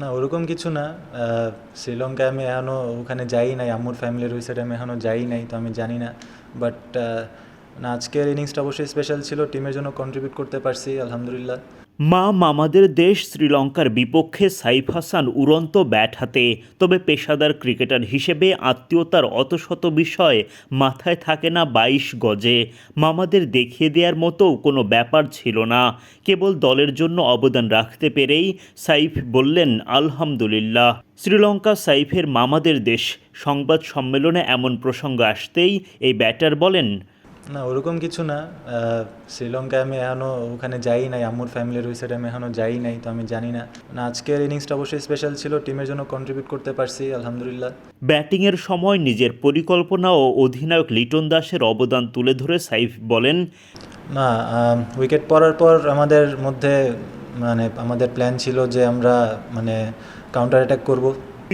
না, ওরকম কিছু না। শ্রীলঙ্কা শ্রীলঙ্কায় আমি এখনও ওখানে যাই নাই আমার ফ্যামিলির ওই সাইডে আমি এখনও যাই নাই, তো আমি জানি না। বাট না আজকের ইনিংসটা অবশ্যই স্পেশাল ছিল টিমের জন্য কন্ট্রিবিউট করতে পারছি, আলহামদুলিল্লাহ। মা মামাদের দেশ শ্রীলঙ্কার বিপক্ষে সাইফ হাসান উড়ন্ত ব্যাট হাতে, তবে পেশাদার ক্রিকেটার হিসেবে আত্মীয়তার অত শত বিষয় মাথায় থাকে না বাইশ গজে। মামাদের দেখিয়ে দেওয়ার মতো কোনো ব্যাপার ছিল না, কেবল দলের জন্য অবদান রাখতে পেরেই সাইফ বললেন, আলহামদুলিল্লাহ। শ্রীলঙ্কা সাইফের মামাদের দেশ, সংবাদ সম্মেলনে এমন প্রসঙ্গ আসতেই এই ব্যাটার বলেন না ওরকম কিছু না। শ্রীলঙ্কায় আমি এখনও ওখানে যাই নাই আম্মুর ফ্যামিলির ওই সাইডে আমি এখনও যাই নাই তো আমি জানি না। না আজকের ইনিংসটা অবশ্যই স্পেশাল ছিল টিমের জন্য কন্ট্রিবিউট করতে পারছি আলহামদুলিল্লাহ। ব্যাটিংয়ের সময় নিজের পরিকল্পনা ও অধিনায়ক লিটন দাসের অবদান তুলে ধরে সাইফ বলেন না উইকেট পড়ার পর আমাদের মধ্যে মানে আমাদের প্ল্যান ছিল যে আমরা মানে কাউন্টার অ্যাটাক করব।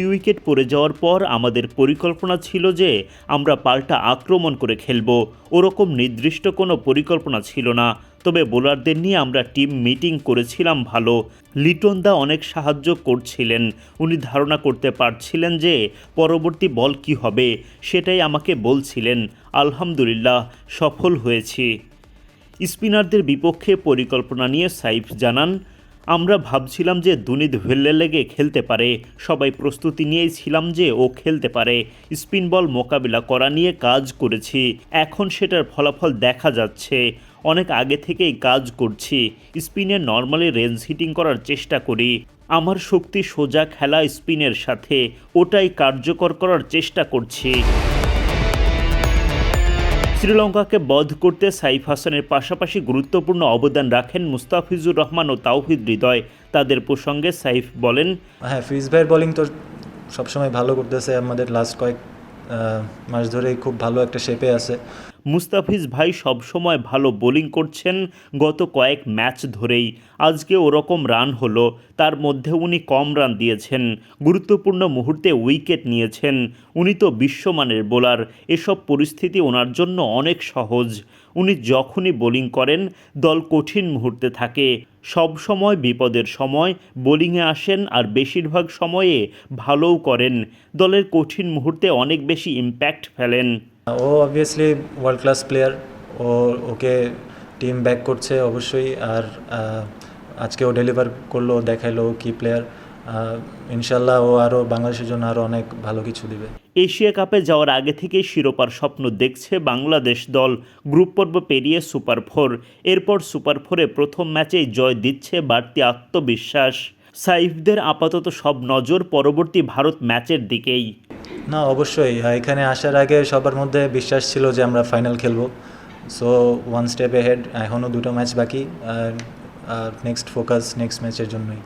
উইকেট পড়ে যাওয়ার পর আমাদের পরিকল্পনা ছিল যে আমরা পাল্টা আক্রমণ করে খেলব। ওরকম নির্দিষ্ট কোনো পরিকল্পনা ছিল না। তবে বোলারদের নিয়ে আমরা টিম মিটিং করেছিলাম ভালো। লিটন দা অনেক সাহায্য করছিলেন। উনি ধারণা করতে পারছিলেন যে পরবর্তী বল কি হবে, সেটাই আমাকে বলছিলেন। আলহামদুলিল্লাহ, সফল হয়েছি। স্পিনারদের বিপক্ষে পরিকল্পনা নিয়ে সাইফ জানান আমরা ভাবছিলাম যে দুনিদ ভেল্লে লেগে খেলতে পারে। সবাই প্রস্তুতি নিয়েই ছিলাম যে ও খেলতে পারে। স্পিন বল মোকাবিলা করা নিয়ে কাজ করেছি। এখন সেটার ফলাফল দেখা যাচ্ছে। অনেক আগে থেকেই কাজ করছি। স্পিনে নর্মালি রেঞ্জ হিটিং করার চেষ্টা করি। আমার শক্তি সোজা খেলা স্পিনের সাথে। ওটাই কার্যকর করার চেষ্টা করছি। শ্রীলঙ্কাকে বধ করতে সাইফ হাসানের পাশাপাশি গুরুত্বপূর্ণ অবদান রাখেন মুস্তাফিজুর রহমান ও তাওহিদ হৃদয়। তাদের প্রসঙ্গে সাইফ বলেন হ্যাঁ ফিজ ভাইয়ের বোলিং তো সবসময় ভালো করতেছে। আমাদের লাস্ট কয়েক মাস ধরেই খুব ভালো একটা শেপে আছে। মুস্তাফিজ ভাই সবসময় ভালো বোলিং করছেন গত কয়েক ম্যাচ ধরেই। আজকে ওরকম রান হলো, তার মধ্যে উনি কম রান দিয়েছেন। গুরুত্বপূর্ণ মুহূর্তে উইকেট নিয়েছেন। উনি তো বিশ্বমানের বোলার, এসব পরিস্থিতি ওনার জন্য অনেক সহজ। উনি যখনই বোলিং করেন, দল কঠিন মুহূর্তে থাকে। সব সময় বিপদের সময়, বোলিংয়ে আসেন আর বেশিরভাগ সময়ে ভালোও করেন। দলের কঠিন মুহূর্তে অনেক বেশি ইম্প্যাক্ট ফেলেন। ও অবভিয়াসলি ওয়ার্ল্ড ক্লাস প্লেয়ার ও, ওকে টিম ব্যাক করছে অবশ্যই আর আজকে ও ডেলিভার করল, দেখাইলো কি প্লেয়ার ইনশাল্লাহ ও আরও বাংলাদেশের জন্য আরও অনেক ভালো কিছু দিবে। এশিয়া কাপে যাওয়ার আগে থেকেই শিরোপার স্বপ্ন দেখছে বাংলাদেশ দল গ্রুপ পর্ব পেরিয়ে সুপার ফোর। এরপর সুপার ফোরে প্রথম ম্যাচেই জয় দিচ্ছে বাড়তি আত্মবিশ্বাস। সাইফদের আপাতত সব নজর পরবর্তী ভারত ম্যাচের দিকেই। না, অবশ্যই। এখানে আসার আগে সবার মধ্যে বিশ্বাস ছিল যে আমরা ফাইনাল খেলব। সো ওয়ান স্টেপ হেড এখনও দুটো ম্যাচ বাকি। আর নেক্সট ফোকাস নেক্সট ম্যাচের জন্যই।